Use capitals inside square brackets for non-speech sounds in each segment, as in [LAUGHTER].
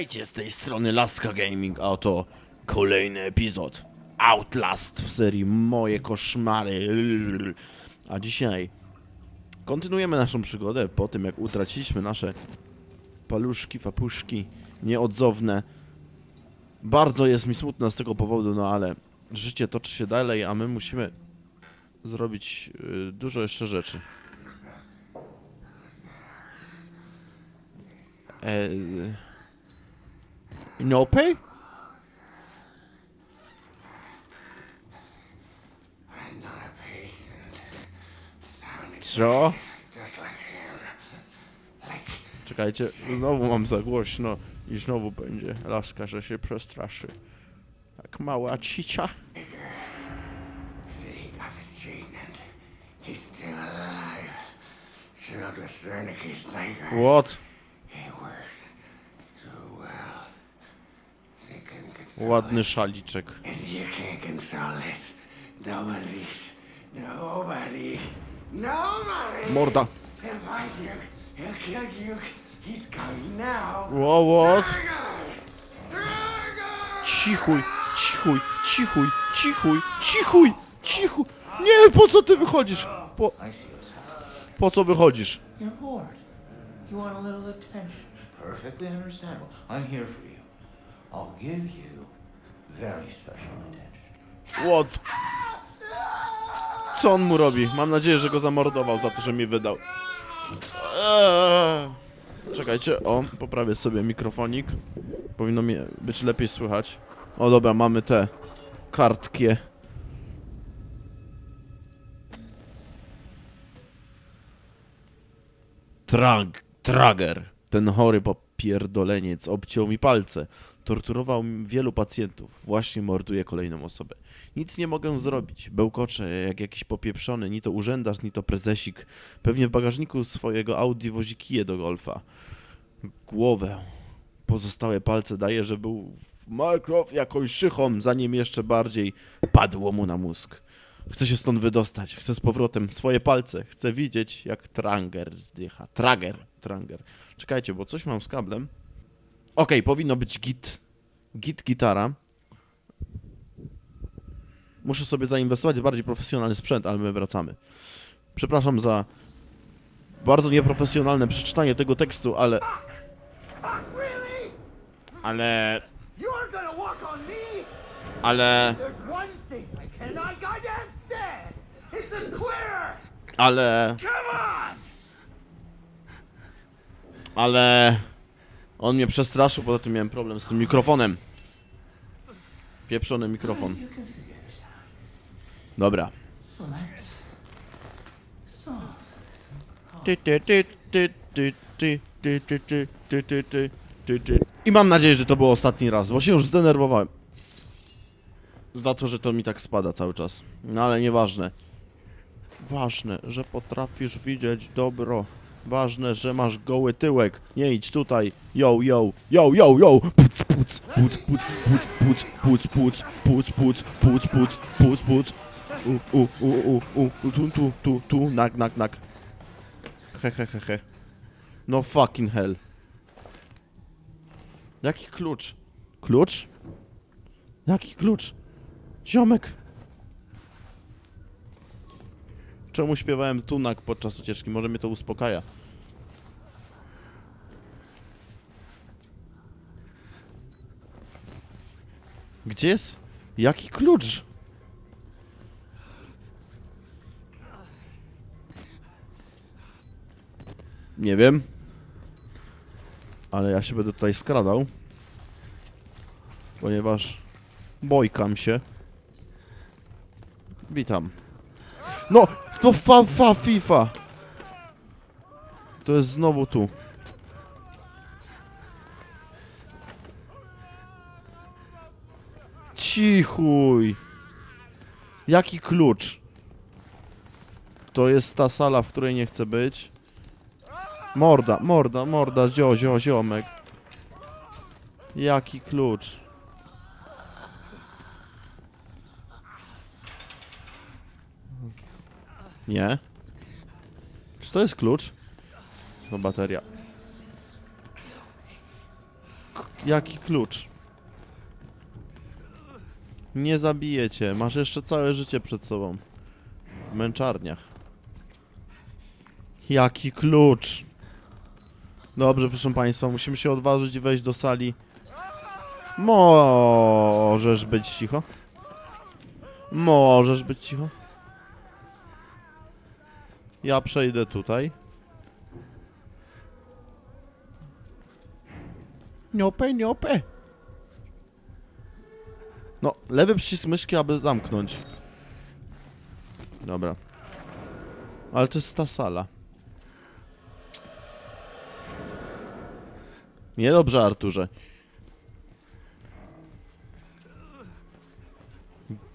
Witajcie z tej strony Laska Gaming, a oto kolejny epizod Outlast w serii Moje Koszmary. A dzisiaj kontynuujemy naszą przygodę po tym, jak utraciliśmy nasze paluszki, fapuszki nieodzowne. Bardzo jest mi smutno z tego powodu, no ale życie toczy się dalej, a my musimy zrobić y, dużo jeszcze rzeczy. Eee... No pay? Co? Czekajcie, znowu mam za głośno i znowu będzie laska, że się przestraszy. Jak mała cicia. He you. He's coming now. What! Cichuj, cichuj, cichuj, cichuj, cichuj, cichuj. Nie, po co ty wychodzisz? Po, po co wychodzisz? You want a little attention. Perfectly understandable. I'm here for you. I'll give you. What? Co on mu robi? Mam nadzieję, że go zamordował za to, że mi wydał. Eee. Czekajcie, o, poprawię sobie mikrofonik. Powinno mi być lepiej słychać. O dobra, mamy te kartkie. Trag, trager. Ten chory popierdoleniec obciął mi palce. Torturował wielu pacjentów. Właśnie morduje kolejną osobę. Nic nie mogę zrobić. Bełkoczę jak jakiś popieprzony, ni to urzędarz, ni to prezesik. Pewnie w bagażniku swojego Audi wozi kije do golfa. Głowę. Pozostałe palce daje, że był w Minecraft jakąś szychą, zanim jeszcze bardziej padło mu na mózg. Chcę się stąd wydostać. Chcę z powrotem swoje palce. Chcę widzieć, jak Tranger zdycha. Trager. Tranger. Czekajcie, bo coś mam z kablem. Okej, okay, powinno być git. Git gitara. Muszę sobie zainwestować w bardziej profesjonalny sprzęt, ale my wracamy. Przepraszam za bardzo nieprofesjonalne przeczytanie tego tekstu, ale... Ale... Ale... Ale... Ale... On mnie przestraszył, poza tym miałem problem z tym mikrofonem. Pieprzony mikrofon. Dobra. I mam nadzieję, że to był ostatni raz, bo się już zdenerwowałem. Za to, że to mi tak spada cały czas. No ale nieważne. Ważne, że potrafisz widzieć dobro. Ważne, że masz goły tyłek. Nie idź tutaj. Yo, yo, yo, yo, yo. Puc, puc, puc, puc, puc, puc, puc, puc, puc, puc, puc, puc, puc, u, u, u, u, u, tu, tu, tu, tu, nak, nak, nak. He, he, he, he. No fucking hell. Jaki klucz? Klucz? Jaki klucz? Ziomek! Czemu śpiewałem tunak podczas ucieczki? Może mnie to uspokaja. Gdzie jest? Jaki klucz? Nie wiem. Ale ja się będę tutaj skradał. Ponieważ bojkam się. Witam. No, to fa, fa, FIFA. To jest znowu tu. Cichuj. Jaki klucz? To jest ta sala, w której nie chcę być. Morda, morda, morda, zio, zio, ziomek. Jaki klucz? Nie. Czy to jest klucz? To bateria. K- Jaki klucz? Nie zabiję cię. Masz jeszcze całe życie przed sobą. W męczarniach. Jaki klucz? Dobrze, proszę państwa, musimy się odważyć i wejść do sali. Możesz być cicho. Możesz być cicho. Ja przejdę tutaj. Niopę, niopę. No, lewy przycisk myszki, aby zamknąć. Dobra. Ale to jest ta sala. Niedobrze, Arturze.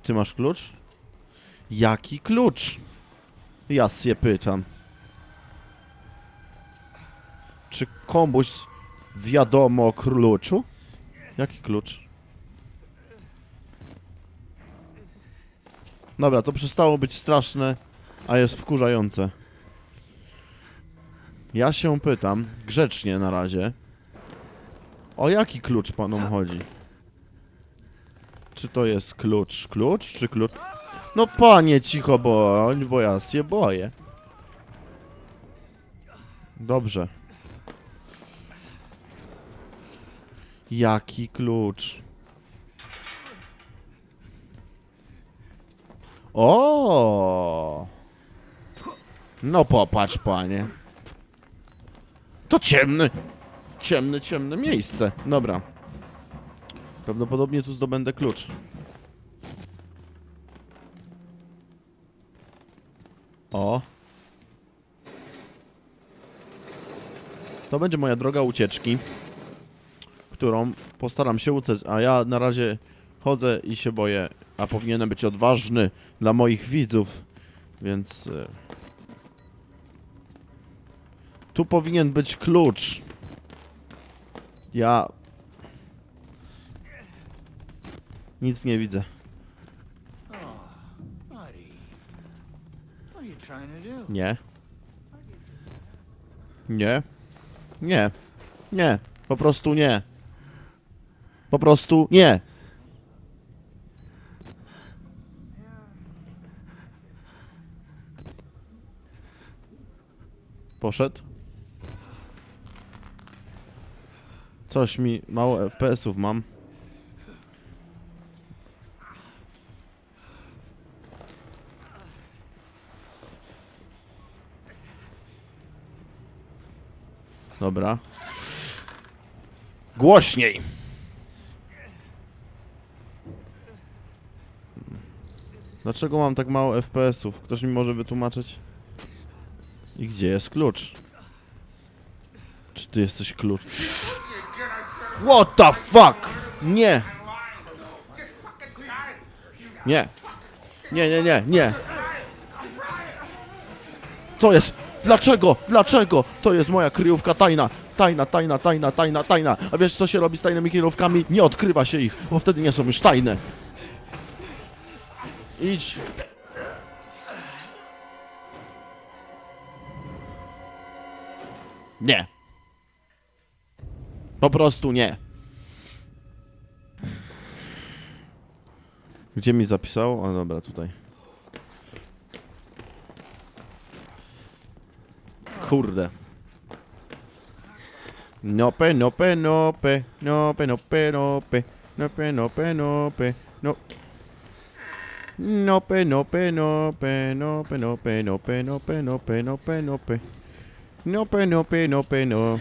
Ty masz klucz? Jaki klucz? Ja się pytam. Czy komuś wiadomo o kluczu? Jaki klucz? Dobra, to przestało być straszne, a jest wkurzające. Ja się pytam, grzecznie na razie, o jaki klucz panom chodzi? Czy to jest klucz, klucz, czy klucz? No panie, cicho bo ja się boję. Dobrze. Jaki klucz? O! No popatrz, panie. To ciemny. Ciemne, ciemne miejsce. Dobra. Prawdopodobnie tu zdobędę klucz. O. To będzie moja droga ucieczki, którą postaram się uciec, a ja na razie chodzę i się boję, a powinienem być odważny dla moich widzów, więc... e, Tu powinien być klucz. Ja... Nic nie widzę. Nie. Nie. Nie. Nie. Po prostu nie. Po prostu nie. Poszedł. Coś mi mało FPS-ów mam. Dobra. Głośniej. Dlaczego mam tak mało FPS-ów? Ktoś mi może wytłumaczyć? I gdzie jest klucz? Czy ty jesteś klucz? What the fuck? Nie. Nie. Nie, nie, nie, nie. Co jest? Dlaczego? Dlaczego? To jest moja kryjówka tajna. Tajna, tajna, tajna, tajna, tajna. A wiesz co się robi z tajnymi kryjówkami? Nie odkrywa się ich, bo wtedy nie są już tajne. Idź. Nie. Po prostu nie. Gdzie mi zapisało? O dobra, tutaj. Kurde. Nope, nope, nope, nope, nope, nope, nope, nope, nope, no. Nope, nope, nope, nope, nope, nope, nope, nope, nope, nope. Nope, nope, nope, no.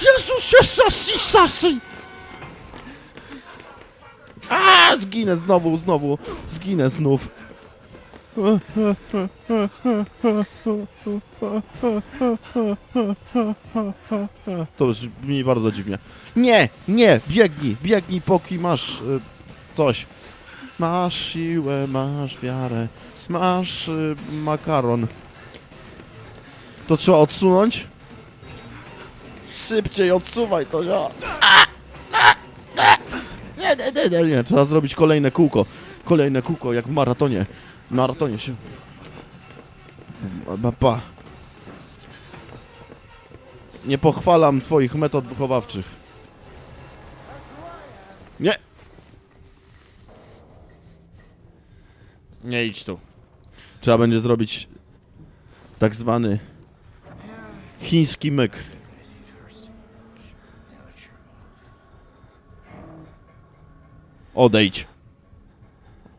Jezus się sasi, sasi! A, zginę znowu, znowu, zginę znów. To brzmi bardzo dziwnie. Nie, nie, biegnij, biegnij, póki masz y, coś. Masz siłę, masz wiarę, masz y, makaron. To trzeba odsunąć? Szybciej odsuwaj to, ja. Nie, nie, nie, nie, nie, trzeba zrobić kolejne kółko. Kolejne kółko, jak w maratonie. Maratonie się... Pa. Nie pochwalam twoich metod wychowawczych. Nie! Nie idź tu. Trzeba będzie zrobić tak zwany chiński myk. Odejdź.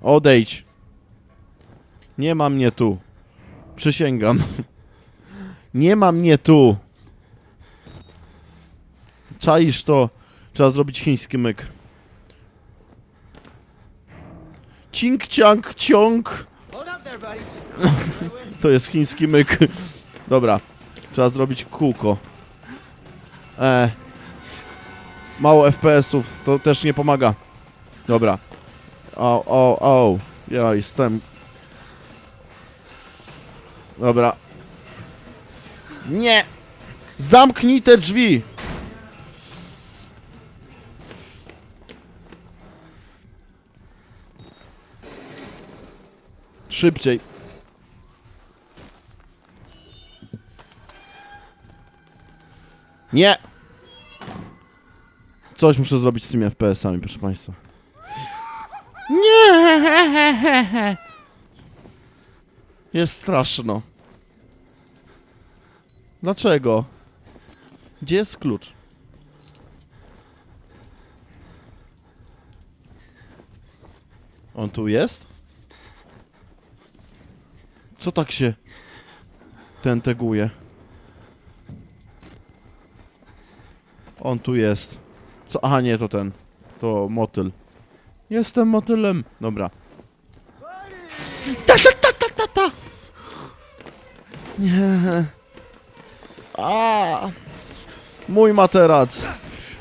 Odejdź. Nie ma mnie tu. Przysięgam. Nie ma mnie tu. Czaisz to. Trzeba zrobić chiński myk. Cink, ciank, ciąg. [LAUGHS] To jest chiński myk. Dobra. Trzeba zrobić kółko. E. Mało FPS-ów. To też nie pomaga. Dobra. O, o, o. Ja jestem. Dobra. Nie! Zamknij te drzwi! Szybciej. Nie! Coś muszę zrobić z tymi FPS-ami, proszę Państwa. Nie! [LAUGHS] Jest straszno. Dlaczego? Gdzie jest klucz? On tu jest? Co tak się ten teguje? On tu jest. Co? Aha, nie, to ten. To motyl. Jestem motylem. Dobra. Ta, ta, ta, ta, ta, ta. Nie. [LAUGHS] A. Mój materac.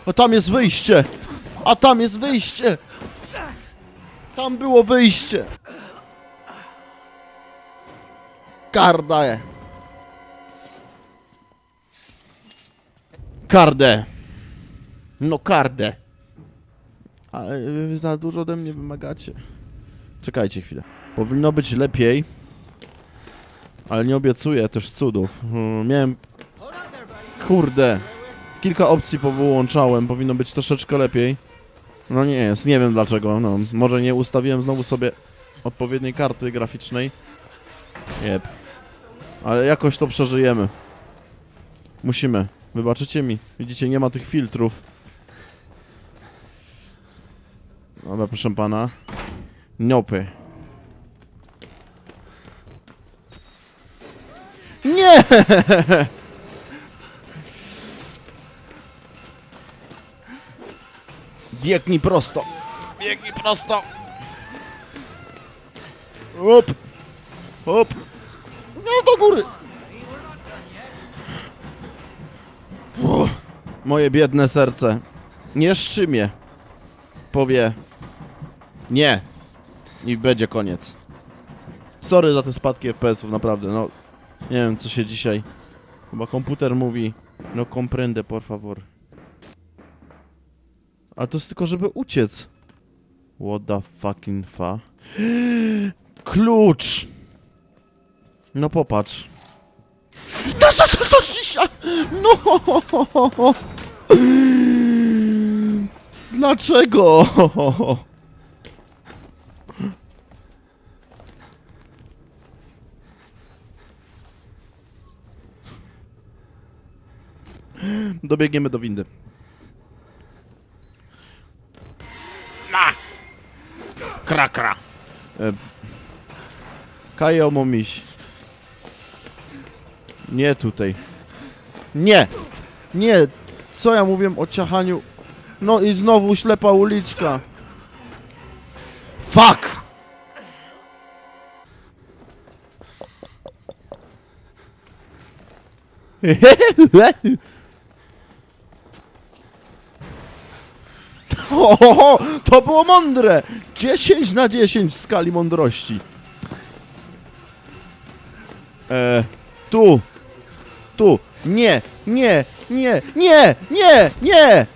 A tam jest wyjście. A tam jest wyjście. Tam było wyjście. Kardę. Kardę. No kardę. Ale za dużo ode mnie wymagacie. Czekajcie chwilę. Powinno być lepiej. Ale nie obiecuję też cudów. Hmm, miałem... Kurde. Kilka opcji powyłączałem. Powinno być troszeczkę lepiej. No nie jest. Nie wiem dlaczego. No, może nie ustawiłem znowu sobie odpowiedniej karty graficznej. Jep. Ale jakoś to przeżyjemy. Musimy. Wybaczycie mi. Widzicie, nie ma tych filtrów. Dobra, proszę pana. Niopy. Nie! Biegnij prosto. Biegnij prosto. Hop. Hop. No do góry. O, moje biedne serce. Nie szczymie. Powie. Nie. I będzie koniec. Sorry za te spadki FPS-ów, naprawdę, no. Nie wiem, co się dzisiaj... Chyba komputer mówi... No comprende, por favor. A to jest tylko, żeby uciec. What the fucking fa... [GASPS] Klucz! No popatrz. No! [LAUGHS] Dlaczego? [LAUGHS] Dobiegniemy do windy. Na! Kra, kra. E... Kajo momiś. Nie tutaj. Nie! Nie! Co ja mówiłem o ciachaniu? No i znowu ślepa uliczka. Fuck! [LAUGHS] ho, ho, to było mądre! 10 na 10 w skali mądrości. E, tu. Tu. Nie, nie, nie, nie, nie, nie!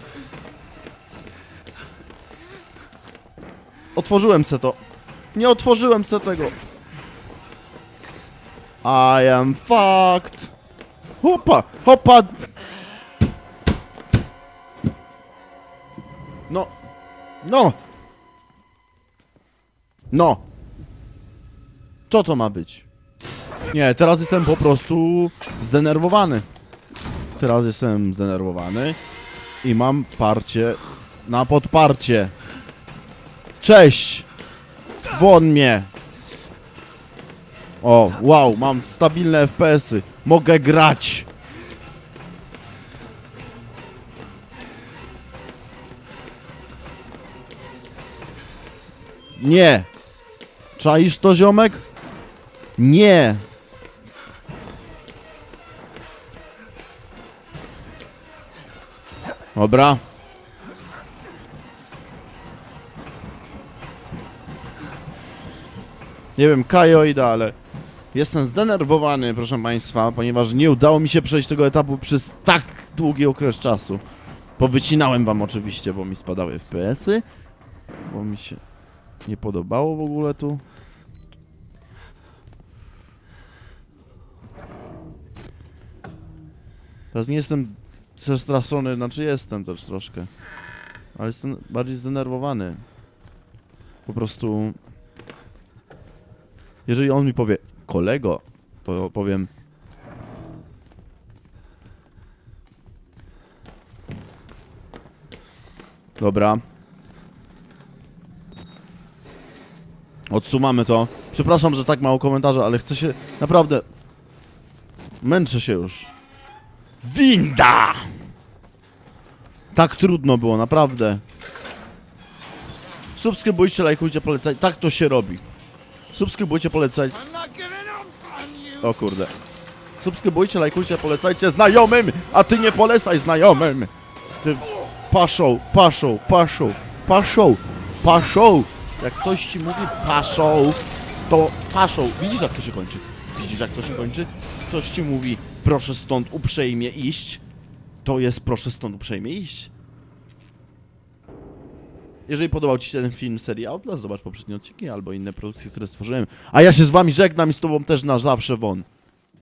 Otworzyłem se to. Nie otworzyłem se tego. I am fucked. Hopa, hopa. No, no. No. Co to ma być? Nie, teraz jestem po prostu zdenerwowany. Teraz jestem zdenerwowany i mam parcie na podparcie. Cześć! Won mnie! O, wow, mam stabilne FPS-y. Mogę grać! Nie! Czaisz to, ziomek? Nie! Dobra. Nie wiem, Kajoida, ale jestem zdenerwowany, proszę Państwa, ponieważ nie udało mi się przejść tego etapu przez tak długi okres czasu. Powycinałem Wam oczywiście, bo mi spadały FPS-y, bo mi się nie podobało w ogóle tu. Teraz nie jestem przestraszony, znaczy jestem też troszkę. Ale jestem bardziej zdenerwowany. Po prostu... Jeżeli on mi powie, kolego, to powiem... Dobra. Odsumamy to. Przepraszam, że tak mało komentarzy, ale chcę się... Naprawdę... Męczę się już. Winda! Tak trudno było, naprawdę. Subskrybujcie, lajkujcie, polecajcie. Tak to się robi. Subskrybujcie, polecajcie. O kurde. Subskrybujcie, lajkujcie, polecajcie znajomym, a ty nie polecaj znajomym. Ty paszą, paszą, paszą, paszą, paszą. Jak ktoś ci mówi paszą, to paszą. Widzisz jak to się kończy? Widzisz jak to się kończy? Ktoś ci mówi proszę stąd uprzejmie iść. To jest proszę stąd uprzejmie iść. Jeżeli podobał Ci się ten film serii Outlast, zobacz poprzednie odcinki albo inne produkcje, które stworzyłem. A ja się z Wami żegnam i z Tobą też na zawsze won.